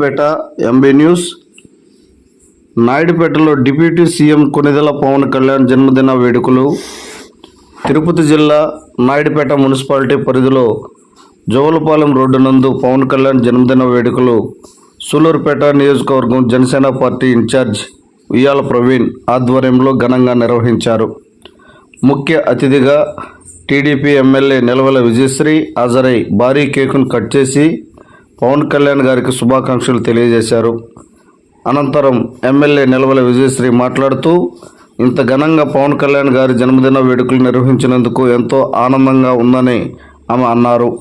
పేట MB news. నాయుడుపేటలో deputy CM Konidela Pawan Kalyan జన్మదిన వేడుకలు. తిరుపతి జిల్లా నాయుడుపేట మున్సిపాలిటీ పరిధిలో జోగులపాలెం రోడ్డు నందు పవన్ కళ్యాణ్ జన్మదిన వేడుకలు. సూలూరుపేట నియోజకవర్గం జనసేన పార్టీ ఇన్ఛార్జ్ ఉయ్యాల ప్రవీణ్ ఆధ్వర్యంలో ఘనంగా నిర్వహించారు. ముఖ్య అతిథిగా టీడీపీ ఎమ్మెల్యే నిలవల విజయశ్రీ హాజరై భారీ కేకును కట్ చేసి పవన్ కళ్యాణ్ గారికి శుభాకాంక్షలు తెలియజేశారు. అనంతరం ఎమ్మెల్యే నిలవల విజయశ్రీ మాట్లాడుతూ ఇంత ఘనంగా పవన్ కళ్యాణ్ గారి జన్మదిన వేడుకలు నిర్వహించినందుకు ఎంతో ఆనందంగా ఉందని ఆమె అన్నారు.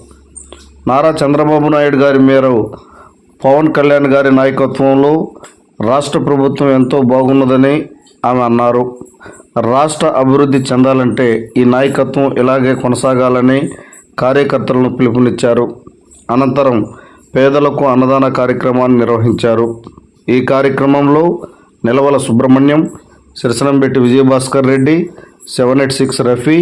నారా చంద్రబాబు నాయుడు గారి మేర పవన్ కళ్యాణ్ గారి నాయకత్వంలో రాష్ట్ర ప్రభుత్వం ఎంతో బాగున్నదని ఆమె అన్నారు. రాష్ట్ర అభివృద్ధి చెందాలంటే ఈ నాయకత్వం ఇలాగే కొనసాగాలని కార్యకర్తలను పిలుపునిచ్చారు. అనంతరం పేదలకు అన్నదాన కార్యక్రమాన్ని నిర్వహించారు. ఈ కార్యక్రమంలో Nilavala Subrahmanyam Sirasanambetti Vijayabhaskar Reddy seven eight six Rafi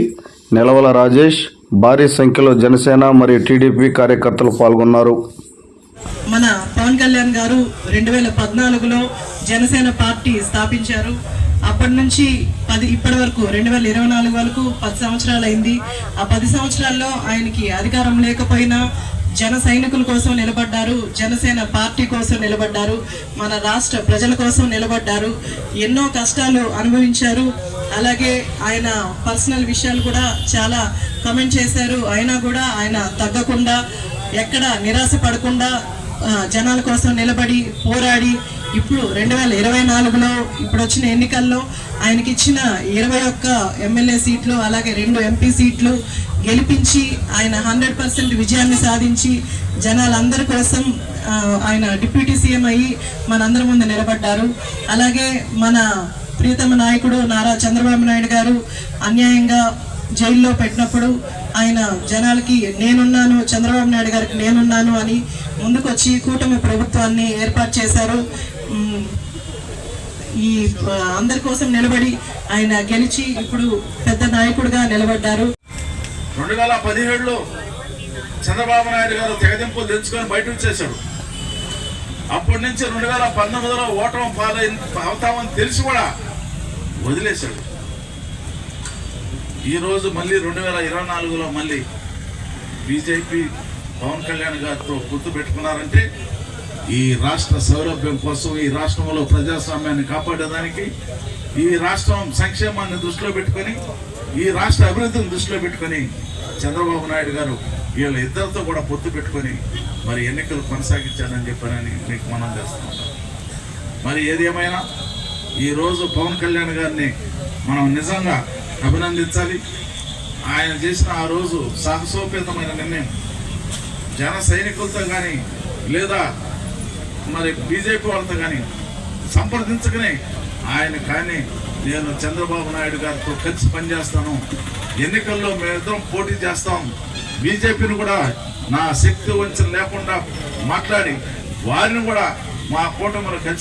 Nilavala Rajesh భారీ సంఖ్యలో జనసేన మరియు టీడీపీ కార్యకర్తలు పాల్గొన్నారు. మన పవన్ కళ్యాణ్ గారు రెండు వేల పద్నాలుగులో జనసేన పార్టీ స్థాపించారు. అప్పటి నుంచి పది ఇప్పటి వరకు రెండు వేల ఇరవై నాలుగు వరకు పది సంవత్సరాలు అయింది ఆ పది సంవత్సరాల్లో ఆయనకి అధికారం లేకపోయినా జన సైనికుల కోసం నిలబడ్డారు జనసేన పార్టీ కోసం నిలబడ్డారు మన రాష్ట్ర ప్రజల కోసం నిలబడ్డారు ఎన్నో కష్టాలు అనుభవించారు. అలాగే ఆయన పర్సనల్ విషయాలు కూడా చాలా కమెంట్ చేశారు. అయినా కూడా ఆయన తగ్గకుండా ఎక్కడ నిరాశ పడకుండా జనాల కోసం నిలబడి పోరాడి ఇప్పుడు రెండు వేల ఇరవై నాలుగులో ఇప్పుడు వచ్చిన ఎన్నికల్లో ఆయనకి ఇచ్చిన ఇరవై ఒక్క ఎమ్మెల్యే సీట్లు అలాగే రెండు ఎంపీ సీట్లు గెలిపించి ఆయన హండ్రెడ్ పర్సెంట్ విజయాన్ని సాధించి జనాలందరి కోసం ఆయన డిప్యూటీ సీఎం అయ్యి మనందరి ముందు నిలబడ్డారు. అలాగే మన ప్రియతమ నాయకుడు నారా చంద్రబాబు నాయుడు గారు అన్యాయంగా జైల్లో పెట్టినప్పుడు ఆయన జనాలకి నేనున్నాను చంద్రబాబు నాయుడు గారికి నేనున్నాను అని ముందుకొచ్చి కూటమి ప్రభుత్వాన్ని ఏర్పాటు చేశారు. ఈ అందరి కోసం నిలబడి ఆయన గెలిచి ఇప్పుడు పెద్ద నాయకుడిగా నిలబడ్డారు. రెండు వేల పదిహేడులో చంద్రబాబు నాయుడు గారు తెగదింపులు తెచ్చుకొని బయట వచ్చేసాడు అప్పటి నుంచి రెండు వేల పంతొమ్మిదిలో ఓటమి పాలై అవుతామని తెలిసి కూడా వదిలేశాడు. ఈరోజు మళ్ళీ రెండు వేల ఇరవై నాలుగులో మళ్ళీ బీజేపీ పవన్ కళ్యాణ్ గారితో గుర్తు పెట్టుకున్నారంటే ఈ రాష్ట్ర సౌలభ్యం కోసం ఈ రాష్ట్రంలో ప్రజాస్వామ్యాన్ని కాపాడేదానికి ఈ రాష్ట్రం సంక్షేమాన్ని దృష్టిలో పెట్టుకొని ఈ రాష్ట్ర అభివృద్ధిని దృష్టిలో పెట్టుకొని చంద్రబాబు నాయుడు గారు వీళ్ళ ఇద్దరితో కూడా పొత్తు పెట్టుకొని మరి ఎన్నికలు కొనసాగించాలని చెప్పారని మీకు మనం చేస్తున్నాం మరి ఏది ఏమైనా ఈరోజు పవన్ కళ్యాణ్ గారిని మనం నిజంగా అభినందించాలి. ఆయన చేసిన ఆ రోజు సాహసోపేతమైన నిర్ణయం. జన సైనికులతో కానీ లేదా మరి బీజేపీ వాళ్ళతో కానీ సంప్రదించకనే ఆయన కానీ నేను చంద్రబాబు నాయుడు గారితో కలిసి పనిచేస్తాను. ఎన్నికల్లో మేమిద్దరం పోటీ చేస్తాం. బీజేపీని కూడా నా శక్తి వంచన లేకుండా మాట్లాడి వారిని కూడా మా కూటమిలో కలిసి